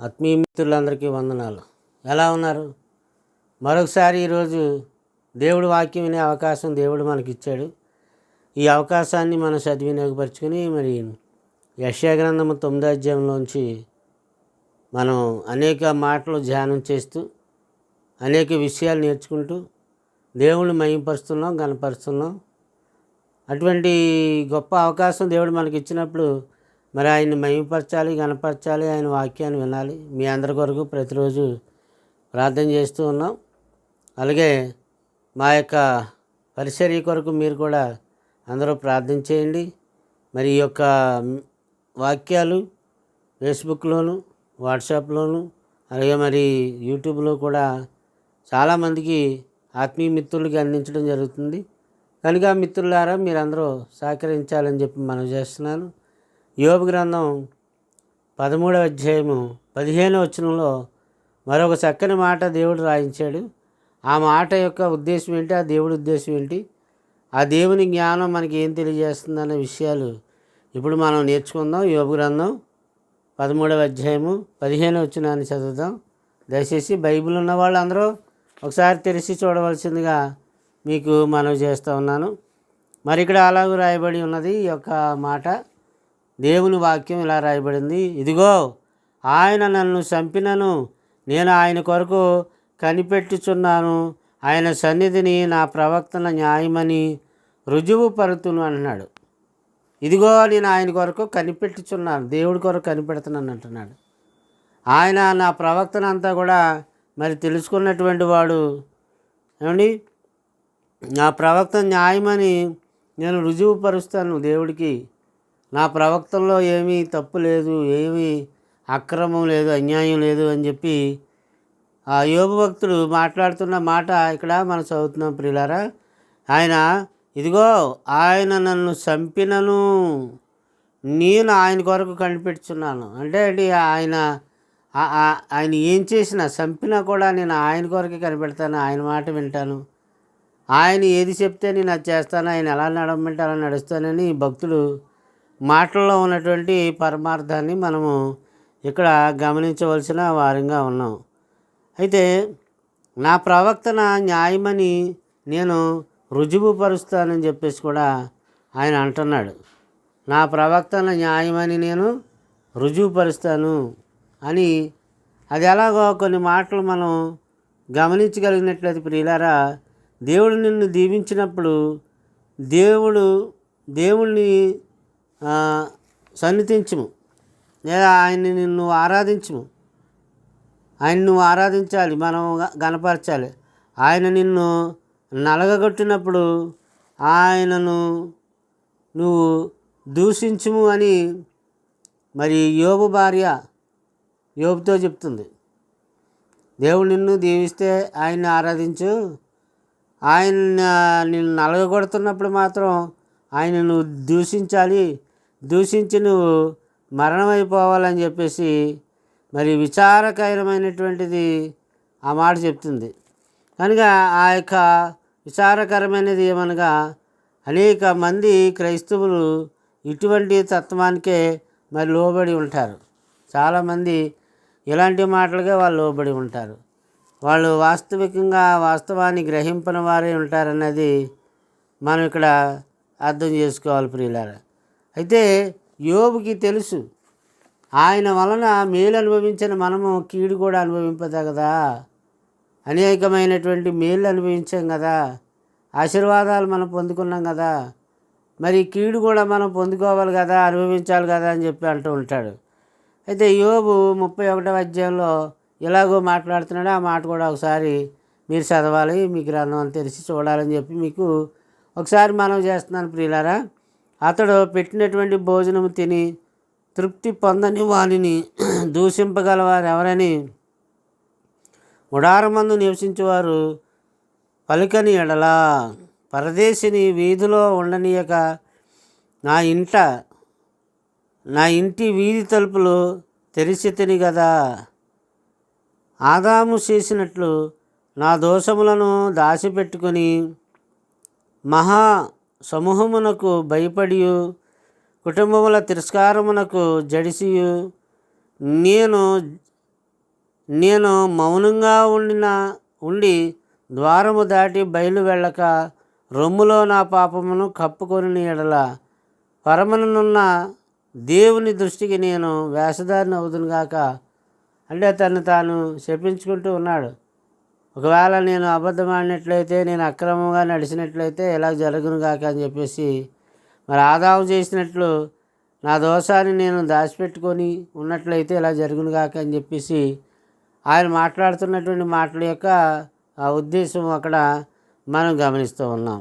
ఆత్మీయ మిత్రులందరికీ వందనాలు. ఎలా ఉన్నారు? మరొకసారి ఈరోజు దేవుడి వాక్యం వినే అవకాశం దేవుడు మనకి ఇచ్చాడు ఈ అవకాశాన్ని మనం సద్వినియోగపరుచుకుని మరి యశాగ్రంథము తొమ్మిదో అధ్యాయంలోంచి మనం అనేక మాటలు ధ్యానం చేస్తూ అనేక విషయాలు నేర్చుకుంటూ దేవుణ్ణి మయంపరుస్తున్నాం గనపరుస్తున్నాం అటువంటి గొప్ప అవకాశం దేవుడు మనకి ఇచ్చినప్పుడు మరి ఆయన్ని మహిమపరచాలి గనపరచాలి ఆయన వాక్యాన్ని వినాలి. మీ అందరి కొరకు ప్రతిరోజు ప్రార్థన చేస్తూ ఉన్నాం. అలాగే మా యొక్క పరిచర్య కొరకు మీరు కూడా అందరూ ప్రార్థన చేయండి. మరి ఈ యొక్క వాక్యాలు ఫేస్బుక్లోను వాట్సాప్లోను అలాగే మరి యూట్యూబ్లో కూడా చాలామందికి ఆత్మీయ మిత్రులకి అందించడం జరుగుతుంది. కనుక మిత్రులారా మీరందరూ సహకరించాలని చెప్పి మనం చేస్తున్నాను. యోగ గ్రంథం పదమూడవ అధ్యాయము పదిహేనవ వచనంలో మరొక చక్కని మాట దేవుడు రాయించాడు. ఆ మాట యొక్క ఉద్దేశం ఏంటి? ఆ దేవుడి ఉద్దేశం ఏంటి? ఆ దేవుని జ్ఞానం మనకి ఏం తెలియజేస్తుందన్న విషయాలు ఇప్పుడు మనం నేర్చుకుందాం. యోగ గ్రంథం పదమూడవ అధ్యాయము పదిహేను వచనాన్ని చదువుదాం. దయచేసి బైబిల్ ఉన్న వాళ్ళు అందరూ ఒకసారి తెరిచి చూడవలసిందిగా మీకు మనవి చేస్తూ ఉన్నాను. మరి ఇక్కడ అలాగూ రాయబడి ఉన్నది ఈ యొక్క మాట. దేవుని వాక్యం ఇలా రాయబడింది. ఇదిగో ఆయన నన్ను చంపినను నేను ఆయన కొరకు కనిపెట్టుచున్నాను. ఆయన సన్నిధిని నా ప్రవక్తన న్యాయమని రుజువు పరుతును అంటున్నాడు ఇదిగో నేను ఆయన కొరకు కనిపెట్టుచున్నాను. దేవుడి కొరకు కనిపెడుతున్నాను అంటున్నాడు. ఆయన నా ప్రవక్తన అంతా కూడా మరి తెలుసుకున్నటువంటి వాడు. ఏమండి? నా ప్రవక్త న్యాయమని నేను రుజువు పరుస్తాను దేవుడికి. నా ప్రవక్తంలో ఏమీ తప్పు లేదు ఏమీ అక్రమం లేదు అన్యాయం లేదు అని చెప్పి ఆ యోగ భక్తుడు మాట్లాడుతున్న మాట ఇక్కడ మనం చదువుతున్నాం ప్రియులారా. ఆయన ఇదిగో ఆయన నన్ను చంపినను నేను ఆయన కొరకు కనిపెట్టుచున్నాను అంటే ఆయన ఆయన ఏం చేసినా చంపినా కూడా నేను ఆయన కొరకే కనిపెడతాను ఆయన మాట వింటాను. ఆయన ఏది చెప్తే నేను అది చేస్తాను ఆయన ఎలా నడవమంటే అలా నడుస్తానని భక్తుడు మాటల్లో ఉన్నటువంటి పరమార్థాన్ని మనము ఇక్కడ గమనించవలసిన వారంగా ఉన్నాం. అయితే నా ప్రవక్తన న్యాయమని నేను రుజువు పరుస్తానని చెప్పేసి కూడా ఆయన అంటున్నాడు. నా ప్రవక్తన న్యాయమని నేను రుజువు పరుస్తాను అని అది ఎలాగో కొన్ని మాటలు మనం గమనించగలిగినట్లయితే ప్రియులారా దేవుడు నిన్ను దీవించినప్పుడు దేవుడు దేవుణ్ణి సన్నిధించుము. లేదా ఆయన్ని నిన్ను ఆరాధించుము. ఆయన నువ్వు ఆరాధించాలి మనం గనపరచాలి ఆయన నిన్ను నలగగొట్టినప్పుడు ఆయనను నువ్వు దూషించుము అని మరి యోబు భార్య యోబుతో చెప్తుంది. దేవుడు నిన్ను దీవిస్తే ఆయన్ని ఆరాధించు. ఆయన నిన్ను నలగగొడుతున్నప్పుడు మాత్రం ఆయన నువ్వు దూషించాలి. దూషించి నువ్వు మరణమైపోవాలని చెప్పేసి మరి విచారకరమైనటువంటిది ఆ మాట చెప్తుంది. కనుక ఆ యొక్క విచారకరమైనది ఏమనగా అనేక మంది క్రైస్తవులు ఇటువంటి తత్వానికే మరి లోబడి ఉంటారు. చాలామంది ఇలాంటి మాటలుగా వాళ్ళు లోబడి ఉంటారు. వాళ్ళు వాస్తవికంగా వాస్తవాన్ని గ్రహింపని వారే ఉంటారన్నది మనం ఇక్కడ అర్థం చేసుకోవాలి ప్రియులారా. అయితే యోబుకి తెలుసు. ఆయన వలన మేలు అనుభవించిన మనము కీడు కూడా అనుభవింపదా కదా? అనేకమైనటువంటి మేలు అనుభవించాం కదా? ఆశీర్వాదాలు మనం పొందుకున్నాం కదా? మరి కీడు కూడా మనం పొందుకోవాలి కదా? అనుభవించాలి కదా? అని చెప్పి అంటూ ఉంటాడు. అయితే యోబు ముప్పై ఒకటవ అధ్యాయంలో ఎలాగో మాట్లాడుతున్నాడు ఆ మాట కూడా ఒకసారి మీరు చదవాలి మీ గ్రంథం తెరిచి చూడాలని చెప్పి మీకు ఒకసారి మనం చేస్తున్నాను ప్రియులారా. అతడు పెట్టినటువంటి భోజనం తిని తృప్తి పొందని వానిని దూషింపగలవారు ఎవరని ఉడారమందు నివసించేవారు పలుకని ఎడల పరదేశిని వీధిలో ఉండనీయక నా ఇంట నా ఇంటి వీధి తలుపులు తెరిచితిని కదా ఆదాము చేసినట్లు నా దోషములను దాచిపెట్టుకొని మహా సమూహమునకు భయపడియు కుటుంబముల తిరస్కారమునకు జడిసియు. నేను నేను మౌనంగా ఉండిన ఉండి ద్వారము దాటి బయలు వెళ్ళక రొమ్ములో నా పాపమును కప్పుకొని ఎడల. పరమనున్న దేవుని దృష్టికి నేను వేషధారిని అవుదును గాక అంటే తను తాను శపించుకుంటూ ఉన్నాడు. ఒకవేళ నేను అబద్ధమాడినట్లయితే నేను అక్రమంగా నడిచినట్లయితే ఇలా జరుగును కాక అని చెప్పేసి మరి ఆదాము చేసినట్లు నా దోషాన్ని నేను దాచిపెట్టుకొని ఉన్నట్లయితే ఇలా జరుగును కాక అని చెప్పేసి ఆయన మాట్లాడుతున్నటువంటి మాటల యొక్క ఆ ఉద్దేశం అక్కడ మనం గమనిస్తూ ఉన్నాం.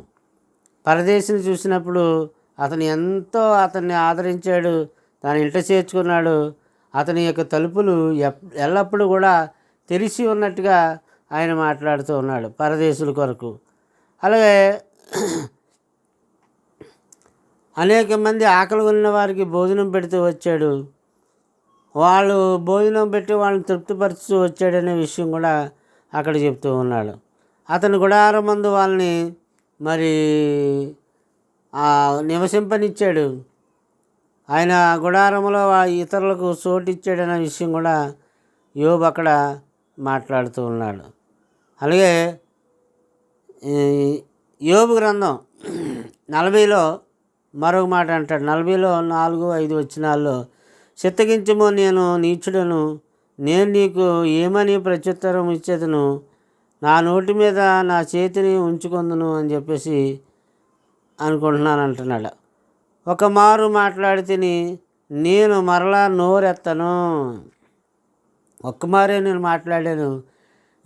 పరదేశిని చూసినప్పుడు అతను ఎంతో అతన్ని ఆదరించాడు తన ఇంట చేర్చుకున్నాడు అతని యొక్క తలుపులు ఎప్ ఎల్లప్పుడూ కూడా తెరిచి ఉన్నట్టుగా ఆయన మాట్లాడుతూ ఉన్నాడు పరదేశుల కొరకు. అలాగే అనేక మంది ఆకలి ఉన్న వారికి భోజనం పెడుతూ వచ్చాడు. వాళ్ళు భోజనం పెట్టి వాళ్ళని తృప్తిపరుస్తూ వచ్చాడనే విషయం కూడా అక్కడ చెప్తూ ఉన్నాడు. అతను గుడారం మందు వాళ్ళని మరి ఆ, నివసింపనిచ్చాడు. ఆయన గుడారంలో ఇతరులకు చోటు ఇచ్చాడనే విషయం కూడా యోబు అక్కడ మాట్లాడుతూ ఉన్నాడు. అలాగే యోబు గ్రంథం నలభైలో మరొక మాట అంటాడు. నలభైలో నాలుగు ఐదు వచ్చినాల్లో చిత్తగించము నేను నీచుడను నేను నీకు ఏమని ప్రత్యుత్తరం ఇచ్చేదను? నా నోటి మీద నా చేతిని ఉంచుకుందును అని చెప్పేసి అనుకుంటున్నాను అంటున్నాడు. ఒక మారు మాట్లాడితేని నేను మరలా నోరెత్తను. ఒక్క మారే నేను మాట్లాడాను.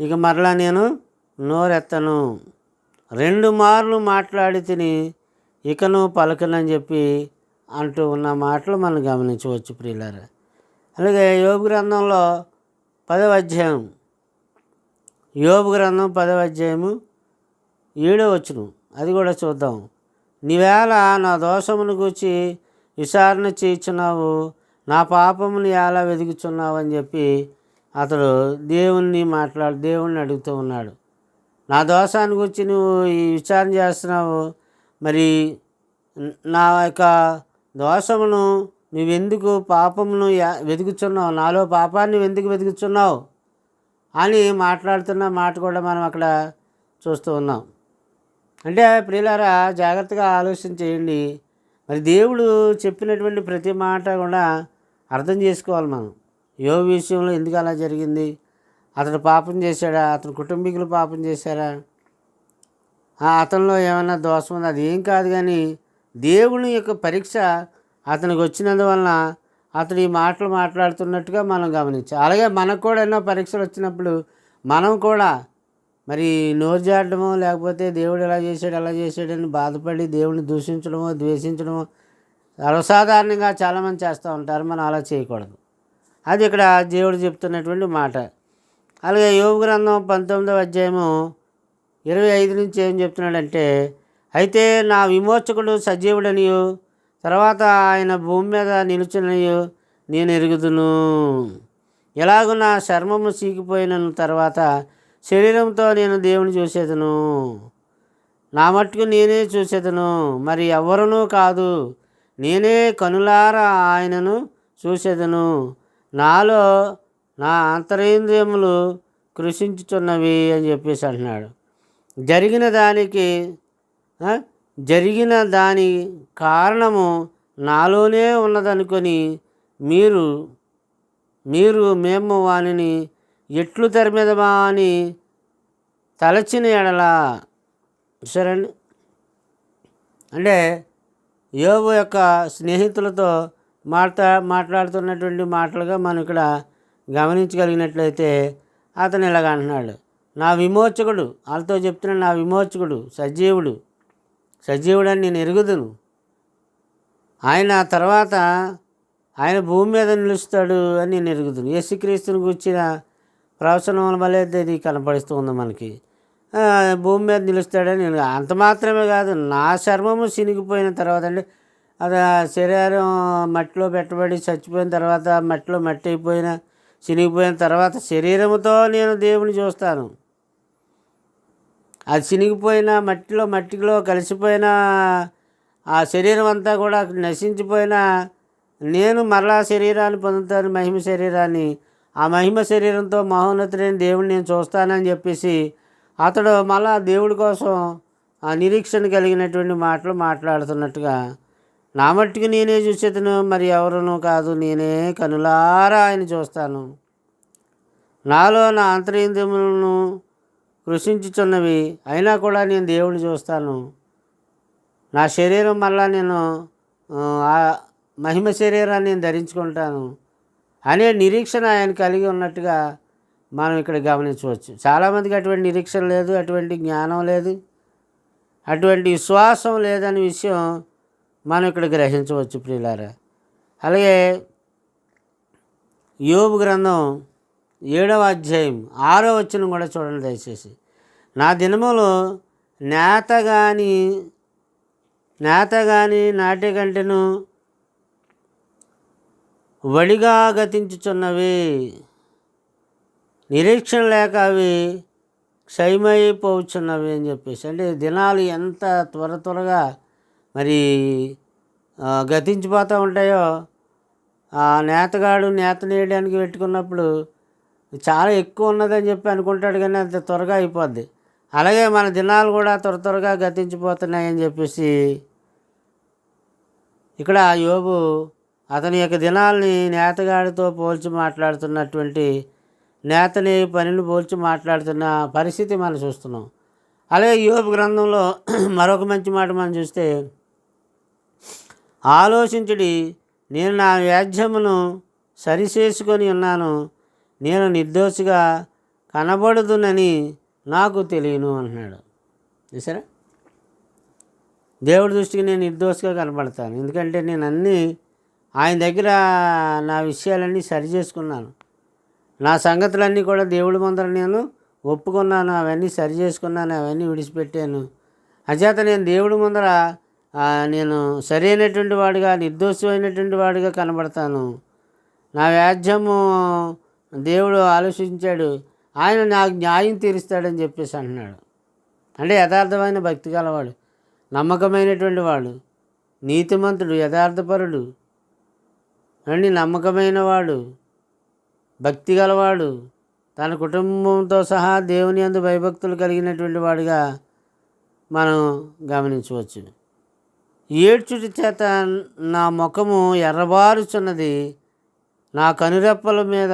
ఇక మరలా నేను నోరెత్తను. రెండు మార్లు మాట్లాడి తిని ఇకను పలకనని చెప్పి అంటూ ఉన్న మాటలు మనం గమనించవచ్చు ప్రియులారా. అలాగే యోగు గ్రంథంలో పదవ అధ్యాయం యోగు గ్రంథం పదవ అధ్యాయము ఏడో వచ్చును అది కూడా చూద్దాం. నీవేళ నా దోషమును గూర్చి విచారణ చేయించున్నావు నా పాపమును ఎలా వెతుకుచున్నావు అని చెప్పి అతడు దేవుణ్ణి మాట్లాడు దేవుణ్ణి అడుగుతూ ఉన్నాడు. నా దోషాన్ని గురించి నువ్వు ఈ విచారణ చేస్తున్నావు. మరి నా యొక్క దోషమును నువ్వెందుకు పాపమును యా- వెతుకుచున్నావు? నాలో పాపాన్ని ఎందుకు వెతుకుచున్నావు? అని మాట్లాడుతున్న మాట కూడా మనం అక్కడ చూస్తూ ఉన్నాం. అంటే ప్రియులారా జాగ్రత్తగా ఆలోచన చేయండి. మరి దేవుడు చెప్పినటువంటి ప్రతి మాట కూడా అర్థం చేసుకోవాలి మనం. యో విషయంలో ఎందుకు అలా జరిగింది? అతడు పాపం చేశాడా? అతని కుటుంబీకులు పాపం చేశారా? ఆ అతనిలో ఏమైనా దోషం ఉంది? అది ఏం కాదు కానీ దేవుని యొక్క పరీక్ష అతనికి వచ్చినందువలన అతడు ఈ మాటలు మాట్లాడుతున్నట్టుగా మనం గమనించాం అలాగే మనకు కూడా ఎన్నో పరీక్షలు వచ్చినప్పుడు మనం కూడా మరి నోరు జాడడమో లేకపోతే దేవుడు ఎలా చేశాడు ఎలా చేశాడని బాధపడి దేవుడిని దూషించడమో ద్వేషించడమో సర్వసాధారణంగా చాలామంది చేస్తూ ఉంటారు. మనం అలా చేయకూడదు. అది ఇక్కడ దేవుడు చెప్తున్నటువంటి మాట. అలాగే యోగ గ్రంథం పంతొమ్మిదవ అధ్యాయము ఇరవై ఐదు నుంచి ఏం చెప్తున్నాడంటే అయితే నా విమోచకుడు సజీవుడనియు తర్వాత ఆయన భూమి మీద నిలుచునయు నేను ఎరుగుదును. ఎలాగో నా చర్మము సీకిపోయిన తర్వాత శరీరంతో నేను దేవుని చూసేదను. నా మట్టుకు నేనే చూసేదను మరి ఎవరునూ కాదు నేనే కనులారా ఆయనను చూసేదను. నాలో నా అంతరేంద్రియములు కృషించుచున్నవి అని చెప్పేసి అంటున్నాడు. జరిగిన దానికి జరిగిన దాని కారణము నాలోనే ఉన్నదనుకొని మీరు మీరు మేము వానిని ఎట్లు తరిమెదమా అని తలచిన ఎడలా సరేండి అంటే యోగు యొక్క స్నేహితులతో మాట మాట్లాడుతున్నటువంటి మాటలుగా మనం ఇక్కడ గమనించగలిగినట్లయితే అతను ఇలాగ అంటున్నాడు. నా విమోచకుడు వాళ్ళతో చెప్తున్న నా విమోచకుడు సజీవుడు సజీవుడని నేను ఎరుగుదును. ఆయన తర్వాత ఆయన భూమి మీద నిలుస్తాడు అని నేను ఎరుగుదును. యేసుక్రీస్తుని కూర్చిన ప్రవచనం వల్ల ఇది కనపడిస్తూ ఉంది మనకి. భూమి మీద నిలుస్తాడని నేను అంత మాత్రమే కాదు నా చర్మము చినిగిపోయిన తర్వాత అంటే అది ఆ శరీరం మట్టిలో పెట్టబడి చచ్చిపోయిన తర్వాత మట్టిలో మట్టి అయిపోయిన చినిగిపోయిన తర్వాత శరీరంతో నేను దేవుని చూస్తాను. అది చినిగిపోయిన మట్టిలో మట్టిలో కలిసిపోయిన ఆ శరీరం అంతా కూడా నశించిపోయిన నేను మరలా శరీరాన్ని పొందుతాను మహిమ శరీరాన్ని. ఆ మహిమ శరీరంతో మహోన్నతుడైన దేవుడిని నేను చూస్తానని చెప్పేసి అతడు మళ్ళా దేవుడి కోసం ఆ నిరీక్షణ కలిగినటువంటి మాటలు మాట్లాడుతున్నట్టుగా నా మట్టుకు నేనే చూసేతను మరి ఎవరునూ కాదు నేనే కనులారా ఆయన చూస్తాను. నాలో నా అంతరింద్రియములను కృషించుచున్నవి అయినా కూడా నేను దేవుడిని చూస్తాను. నా శరీరం మళ్ళా నేను ఆ మహిమ శరీరాన్ని నేను ధరించుకుంటాను. అనే నిరీక్షణ ఆయన కలిగి ఉన్నట్టుగా మనం ఇక్కడ గమనించవచ్చు. చాలామందికి అటువంటి నిరీక్షణ లేదు అటువంటి జ్ఞానం లేదు అటువంటి విశ్వాసం లేదనే విషయం మనం ఇక్కడ గ్రహించవచ్చు ప్రియులారా. అలాగే యోబు గ్రంథం ఏడవ అధ్యాయం ఆరో వచ్చిన కూడా చూడండి దయచేసి. నా దినములు నేత కానీ నేత కానీ నాటి కంటెను వడిగా గతించుచున్నవి. నిరీక్షణ లేక అవి క్షయమైపోవచ్చున్నవి అని చెప్పేసి. అంటే దినాలు ఎంత త్వర త్వరగా మరి గతించిపోతూ ఉంటాయో? ఆ నేతగాడు నేత నేయడానికి పెట్టుకున్నప్పుడు చాలా ఎక్కువ ఉన్నదని చెప్పి అనుకుంటాడు కానీ అంత త్వరగా అయిపోద్ది. అలాగే మన దినాలు కూడా త్వర త్వరగా గతించిపోతున్నాయని చెప్పేసి ఇక్కడ యోబు అతని యొక్క దినాల్ని నేతగాడితో పోల్చి మాట్లాడుతున్నటువంటి నేతని పనిని పోల్చి మాట్లాడుతున్న పరిస్థితి మనం చూస్తున్నాం. అలాగే యోబు గ్రంథంలో మరొక మంచి మాట మనం చూస్తే ఆలోచించుడి. నేను నా వ్యాజ్యమును సరిచేసుకొని ఉన్నాను. నేను నిర్దోషిగా కనబడుదునని నాకు తెలియను అంటున్నాడు. చూసారా దేవుడి దృష్టికి నేను నిర్దోషిగా కనబడతాను. ఎందుకంటే నేను అన్నీ ఆయన దగ్గర నా విషయాలన్నీ సరి చేసుకున్నాను నా సంగతులన్నీ కూడా దేవుడి ముందర నేను ఒప్పుకున్నాను. అవన్నీ సరి చేసుకున్నాను అవన్నీ విడిచిపెట్టాను. అచేత నేను దేవుడి ముందర నేను సరైనటువంటి వాడిగా నిర్దోషమైనటువంటి వాడిగా కనబడతాను. నా వ్యాజ్యము దేవుడు ఆలోచించాడు. ఆయన నాకు న్యాయం తీరుస్తాడని చెప్పేసి అంటున్నాడు. అంటే యథార్థమైన భక్తి గలవాడు నమ్మకమైనటువంటి వాడు నీతిమంతుడు యథార్థపరుడు అండి నమ్మకమైన వాడు భక్తి గలవాడు తన కుటుంబంతో సహా దేవుని అందు భయభక్తులు కలిగినటువంటి వాడుగా మనం గమనించవచ్చు. ఏడ్చుటి చేత నా ముఖము ఎర్రబారుచున్నది. నా కనురెప్పల మీద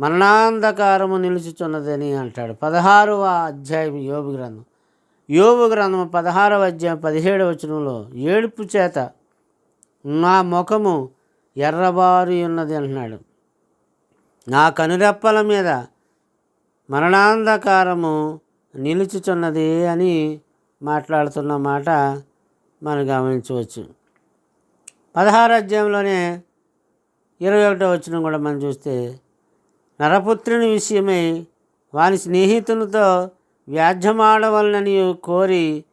మరణాంధకారము నిలుచుచున్నదని అంటాడు. పదహారవ అధ్యాయం యోగు గ్రంథం. యోగు గ్రంథం పదహారవ అధ్యాయం పదిహేడవ వచనంలో ఏడుపు చేత నా ముఖము ఎర్రబారి ఉన్నది అంటున్నాడు. నా కనురెప్పల మీద మరణాంధకారము నిలుచుచున్నది అని మాట్లాడుతున్న మాట మనం గమనించవచ్చు. పదహారు అధ్యాయంలోనే ఇరవై ఒకటో వచ్చిన కూడా మనం చూస్తే నరపుత్రుని విషయమై వాని స్నేహితునితో వ్యాధ్యమాడవలనని కోరి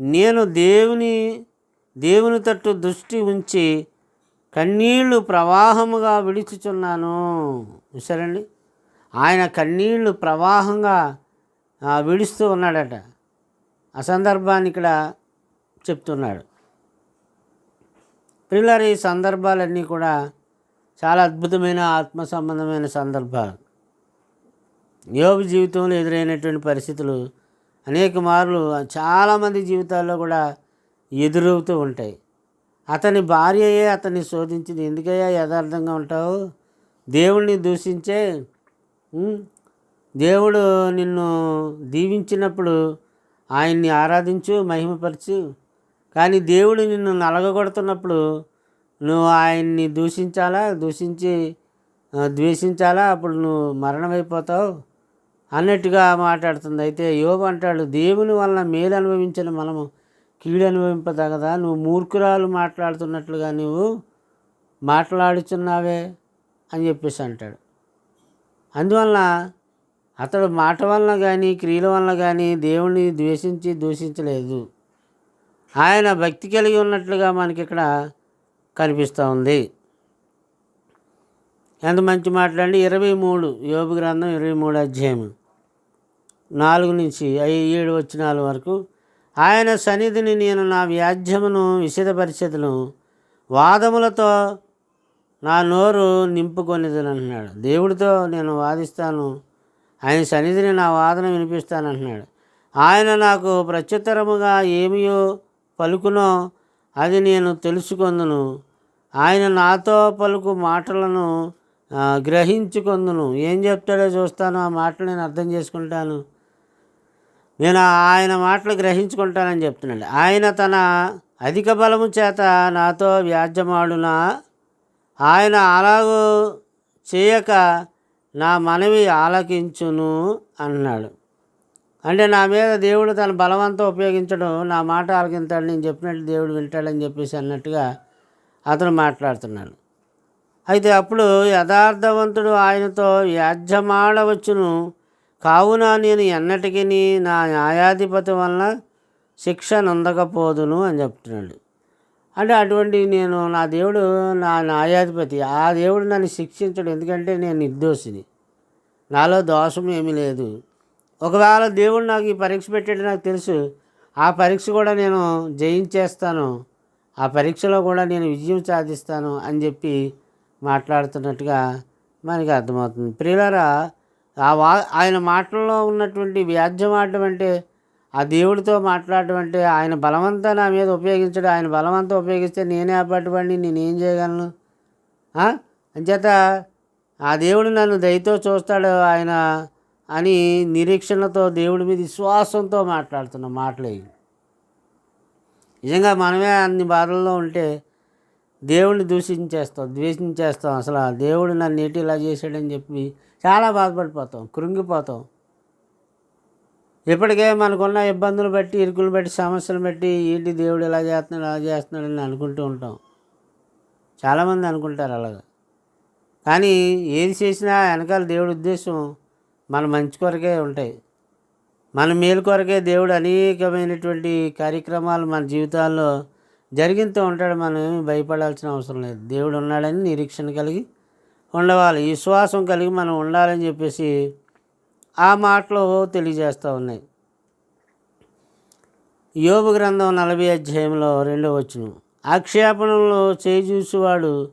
నేను దేవుని దేవుని తట్టు దృష్టి ఉంచి కన్నీళ్ళు ప్రవాహముగా విడుచుచున్నాను. చూసారండి ఆయన కన్నీళ్ళు ప్రవాహంగా విడుస్తూ ఉన్నాడట. ఆ సందర్భాన్ని ఇక్కడ చెప్తున్నాడు. పిల్లలు ఈ సందర్భాలన్నీ కూడా చాలా అద్భుతమైన ఆత్మ సంబంధమైన సందర్భాలు. యోగి జీవితంలో ఎదురైనటువంటి పరిస్థితులు అనేక మార్లు చాలామంది జీవితాల్లో కూడా ఎదురవుతూ ఉంటాయి. అతని భార్యయే అతన్ని శోధించింది. ఎందుకయ్యా యథార్థంగా ఉంటావు? దేవుణ్ణి దూషించే దేవుడు నిన్ను దీవించినప్పుడు ఆయన్ని ఆరాధించు మహిమపరచు కానీ దేవుడు నిన్ను నలగగొడుతున్నప్పుడు నువ్వు ఆయన్ని దూషించాలా? దూషించి ద్వేషించాలా? అప్పుడు నువ్వు మరణమైపోతావు అన్నట్టుగా మాట్లాడుతుంది. అయితే యోబు అంటాడు దేవుని వలన మేలు అనుభవించిన మనము కీడు అనుభవింపదగదా నువ్వు మూర్ఖురాలు మాట్లాడుతున్నట్లుగా నువ్వు మాట్లాడుచున్నావే అని చెప్పేసి అంటాడు. అందువలన అతడు మాట వలన కానీ క్రియల వలన కానీ దేవుణ్ణి ద్వేషించి దూషించలేదు. ఆయన భక్తి కలిగి ఉన్నట్లుగా మనకి ఇక్కడ కనిపిస్తూ ఉంది. ఎంత మంచి మాట్లాడి. ఇరవై మూడు యోగి గ్రంథం ఇరవై మూడు అధ్యాయం నాలుగు నుంచి ఐ ఏడు వచ్చినాల వరకు ఆయన సన్నిధిని నేను నా వ్యాజ్యమును విషదపరిచేతను వాదములతో నా నోరు నింపుకొనిదని అంటున్నాడు దేవుడితో నేను వాదిస్తాను. ఆయన సన్నిధిని నా వాదన వినిపిస్తాను అంటున్నాడు ఆయన నాకు ప్రత్యుత్తరముగా ఏమియో పలుకునో అది నేను తెలుసుకొందును. ఆయన నాతో పలుకు మాటలను గ్రహించుకొందును. ఏం చెప్తాడో చూస్తాను ఆ మాటలు నేను అర్థం చేసుకుంటాను. నేను ఆయన మాటలు గ్రహించుకుంటానని చెప్తున్నాడు. ఆయన తన అధిక బలము చేత నాతో వ్యాజ్యమాడునా? ఆయన అలాగూ చేయక నా మనవి ఆలకించును అన్నాడు. అంటే నా మీద దేవుడు తన బలవంతం ఉపయోగించడం నా మాట ఆలకింతాడు నేను చెప్పినట్టు దేవుడు వింటాడని చెప్పేసి అన్నట్టుగా అతను మాట్లాడుతున్నాడు. అయితే అప్పుడు యథార్థవంతుడు ఆయనతో వ్యాజ్యమాడవచ్చును కావున నేను ఎన్నటికీ నా న్యాయాధిపతి వలన శిక్ష నొందకపోదును అని చెప్తున్నాడు. అంటే అటువంటి నేను నా దేవుడు నా న్యాయాధిపతి ఆ దేవుడు నన్ను శిక్షించడు ఎందుకంటే నేను నిర్దోషిని. నాలో దోషం ఏమీ లేదు. ఒకవేళ దేవుడు నాకు ఈ పరీక్ష పెట్టాడు నాకు తెలుసు. ఆ పరీక్ష కూడా నేను జయించేస్తాను. ఆ పరీక్షలో కూడా నేను విజయం సాధిస్తాను అని చెప్పి మాట్లాడుతున్నట్టుగా మనకి అర్థమవుతుంది. ప్రియులారా ఆ వా ఆయన మాటల్లో ఉన్నటువంటి వ్యాజ్యం ఆడటం అంటే ఆ దేవుడితో మాట్లాడటం అంటే ఆయన బలవంతా నా మీద ఉపయోగించడం. ఆయన బలవంతా ఉపయోగిస్తే నేనే అప్పటివాడిని నేనేం చేయగలను? అంచేత ఆ దేవుడు నన్ను దయతో చూస్తాడు. ఆయన అని నిరీక్షణతో దేవుడి మీద విశ్వాసంతో మాట్లాడుతున్న మాటలే నిజంగా మనమే అన్ని బాధల్లో ఉంటే దేవుడిని దూషించేస్తాం ద్వేషించేస్తాం. అసలు దేవుడు నన్ను ఏంటి ఇలా చేశాడని చెప్పి చాలా బాధపడిపోతాం కృంగిపోతాం. ఇప్పటికే మనకున్న ఇబ్బందులు బట్టి ఇరుకులు బట్టి సమస్యలు బట్టి ఏంటి దేవుడు ఇలా చేస్తున్నాడు అలా చేస్తున్నాడు అని అనుకుంటూ ఉంటాం. చాలామంది అనుకుంటారు అలాగా. కానీ ఏది చేసినా వెనకాల దేవుడి ఉద్దేశం మన మంచి కొరకే ఉంటాయి. మన మేలు కొరకే దేవుడు అనేకమైనటువంటి కార్యక్రమాలు మన జీవితాల్లో జరిగిస్తూ ఉంటాడు. మనం భయపడాల్సిన అవసరం లేదు. దేవుడు ఉన్నాడని నిరీక్షణ కలిగి ఉండవాలి. విశ్వాసం కలిగి మనం ఉండాలని చెప్పేసి ఆ మాటలు తెలియజేస్తూ ఉన్నాయి. యోగు గ్రంథం నలభై అధ్యాయంలో రెండో వచ్చును ఆక్షేపణలో చేజూసువాడు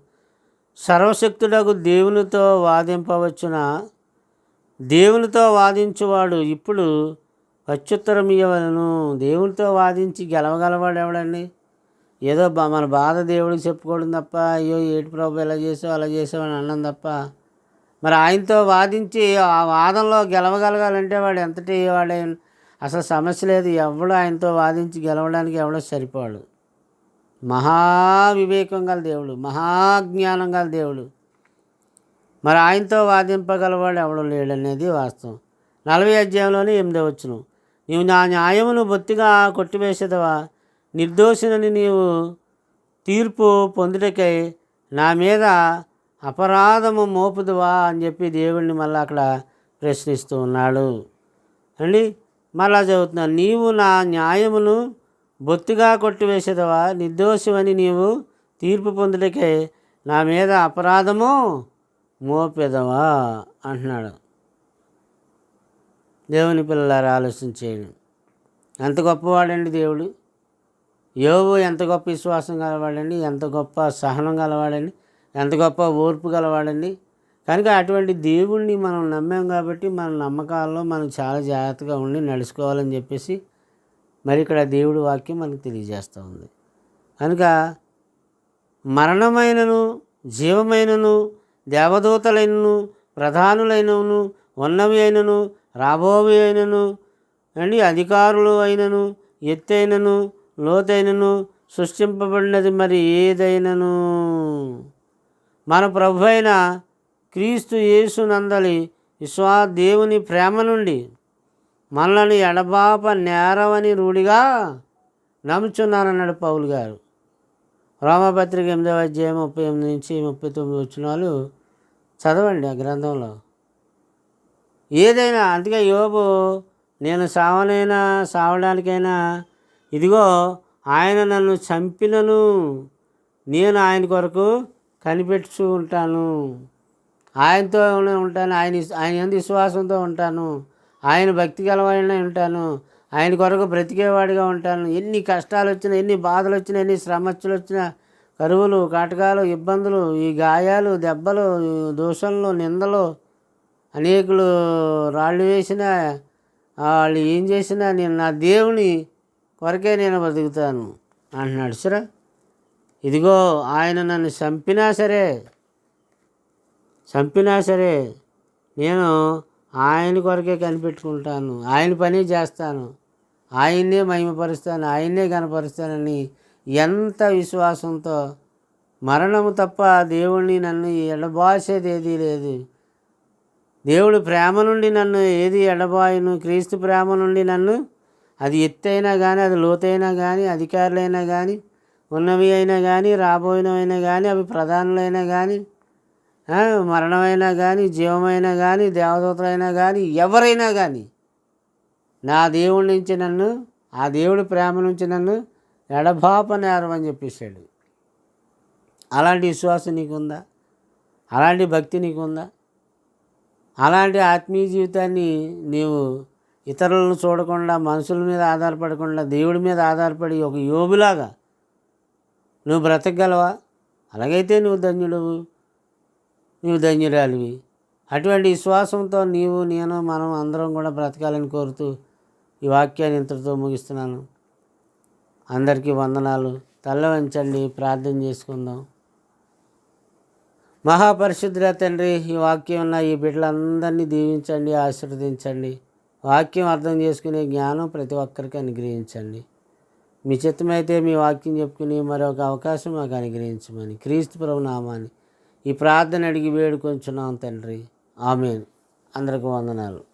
సర్వశక్తుడకు దేవునితో వాదింపవచ్చున? దేవునితో వాదించువాడు ఇప్పుడు అత్యుత్తరం ఇవ్వవలను దేవునితో వాదించి గెలవగలవాడు ఎవడండి? ఏదో బా మన బాధ దేవుడికి చెప్పుకోవడం తప్ప అయ్యో ఏటి ప్రభు ఇలా చేసావు అలా చేసావు అని అన్నం తప్ప. మరి ఆయనతో వాదించి ఆ వాదంలో గెలవగలగాలంటే వాడు ఎంతటి వాడే? అసలు సమస్య లేదు. ఎవడు ఆయనతో వాదించి గెలవడానికి ఎవడో సరిపోడు. మహా వివేకం గల దేవుడు మహాజ్ఞానం గల దేవుడు. మరి ఆయనతో వాదింపగలవాడు ఎవడు లేడనేది వాస్తవం. నలభై అధ్యాయంలోనే ఎనిమిదో వచ్చును నీవు నా న్యాయమును బొత్తిగా కొట్టివేసేదవా? నిర్దోషినని నీవు తీర్పు పొందుటకై నా మీద అపరాధము మోపుదువా? అని చెప్పి దేవుణ్ణి మళ్ళీ అక్కడ ప్రశ్నిస్తూ ఉన్నాడు. అండి మళ్ళా చదువుతున్నాను నీవు నా న్యాయమును బొత్తిగా కొట్టివేసేదవా? నిర్దోషమని నీవు తీర్పు పొందుటకై నా మీద అపరాధము మోపెదవా? అంటున్నాడు. దేవుని పిల్లలారా ఆలోచన చేయండి. ఎంత గొప్పవాడండి దేవుడు? యోగు ఎంత గొప్ప విశ్వాసం గలవాడండి? ఎంత గొప్ప సహనం గలవాడండి? ఎంత గొప్ప ఓర్పు గలవాడండి? కనుక అటువంటి దేవుణ్ణి మనం నమ్మాం కాబట్టి మన నమ్మకాల్లో మనం చాలా జాగ్రత్తగా ఉండి నడుచుకోవాలని చెప్పేసి మరి ఇక్కడ దేవుడి వాక్యం మనకు తెలియజేస్తూ ఉంది. కనుక మరణమైనను జీవమైనను దేవదూతలైనను ప్రధానులైనను ఉన్నవి అయినను రాబోవి అయినను అండి అధికారులు అయినను ఎత్తైనను లోతైనను సృష్టింపబడినది మరి ఏదైనను? మన ప్రభు అయిన క్రీస్తు యేసు నందలి విశ్వా దేవుని ప్రేమ నుండి మనల్ని ఎడబాప నేరవని రూఢిగా నమ్ముచున్నారన్నాడు పౌలు గారు. రోమపత్రిక ఎనిమిదవ అధ్యాయం ముప్పై ఎనిమిది నుంచి ముప్పై తొమ్మిది వచ్చినాలు చదవండి ఆ గ్రంథంలో. ఏదైనా అందుకే యోబు నేను సావనైనా సావడానికైనా ఇదిగో ఆయన నన్ను చంపినను నేను ఆయన కొరకు కనిపెట్టు ఉంటాను. ఆయనతో ఉంటాను ఆయన ఆయన ఎందు విశ్వాసంతో ఉంటాను. ఆయన భక్తి గలవాడినే ఉంటాను. ఆయన కొరకు బ్రతికేవాడిగా ఉంటాను. ఎన్ని కష్టాలు వచ్చినా ఎన్ని బాధలు వచ్చినా ఎన్ని శ్రమస్సులు వచ్చినా కరువులు కాటకాలు ఇబ్బందులు ఈ గాయాలు దెబ్బలు ఈ దూషణలు నిందలు అనేకులు రాళ్ళు వేసినా వాళ్ళు ఏం చేసినా నేను నా దేవుని కొరకే నేను బతుకుతాను అంటున్నాడు. సరే ఇదిగో ఆయన నన్ను చంపినా సరే చంపినా సరే నేను ఆయన కొరకే కనిపెట్టుకుంటాను. ఆయన పని చేస్తాను. ఆయన్నే మహిమపరుస్తాను. ఆయన్నే కనపరుస్తానని ఎంత విశ్వాసంతో మరణము తప్ప దేవుణ్ణి నన్ను ఎడబాసేది ఏదీ లేదు. దేవుడు ప్రేమ నుండి నన్ను ఏది ఎడబాయను? క్రీస్తు ప్రేమ నుండి నన్ను? అది ఎత్తైనా కానీ అది లోతైనా కానీ అధికారులైనా కానీ ఉన్నవి అయినా కానీ రాబోయినవైనా కానీ అవి ప్రధానులైనా కానీ మరణమైనా కానీ జీవమైనా కానీ దేవదూతలైనా కానీ ఎవరైనా కానీ నా దేవుడి నుంచి నన్ను ఆ దేవుడి ప్రేమ నుంచి నన్ను ఎడబాప నేరం అని చెప్పేశాడు. అలాంటి విశ్వాసం నీకుందా? అలాంటి భక్తి నీకుందా? అలాంటి ఆత్మీయ జీవితాన్ని నీవు ఇతరులను చూడకుండా మనుషుల మీద ఆధారపడకుండా దేవుడి మీద ఆధారపడి ఒక యోబులాగా నువ్వు బ్రతకగలవా? అలాగైతే నువ్వు ధన్యుడవు. నువ్వు ధన్యురాలివి. అటువంటి విశ్వాసంతో నీవు నేను మనం అందరం కూడా బ్రతకాలని కోరుతూ ఈ వాక్యాన్ని ఇంతటితో ముగిస్తున్నాను. అందరికీ వందనాలు. తల్ల వంచండి ప్రార్థన చేసుకుందాం. మహాపరిశుద్ధుల తండ్రి ఈ వాక్యం ఉన్న ఈ బిడ్డలందరినీ దీవించండి ఆశీర్వదించండి. వాక్యం అర్థం చేసుకునే జ్ఞానం ప్రతి ఒక్కరికి అనుగ్రహించండి. మీ చిత్తమైతే మీ వాక్యం చెప్పుకుని మరొక అవకాశం మాకు అనుగ్రహించమని క్రీస్తు ప్రభు నామాన్ని ఈ ప్రార్థన అడిగి వేడుకొంచున్నాం తండ్రి. ఆమెన్. అందరికి వందనాలు.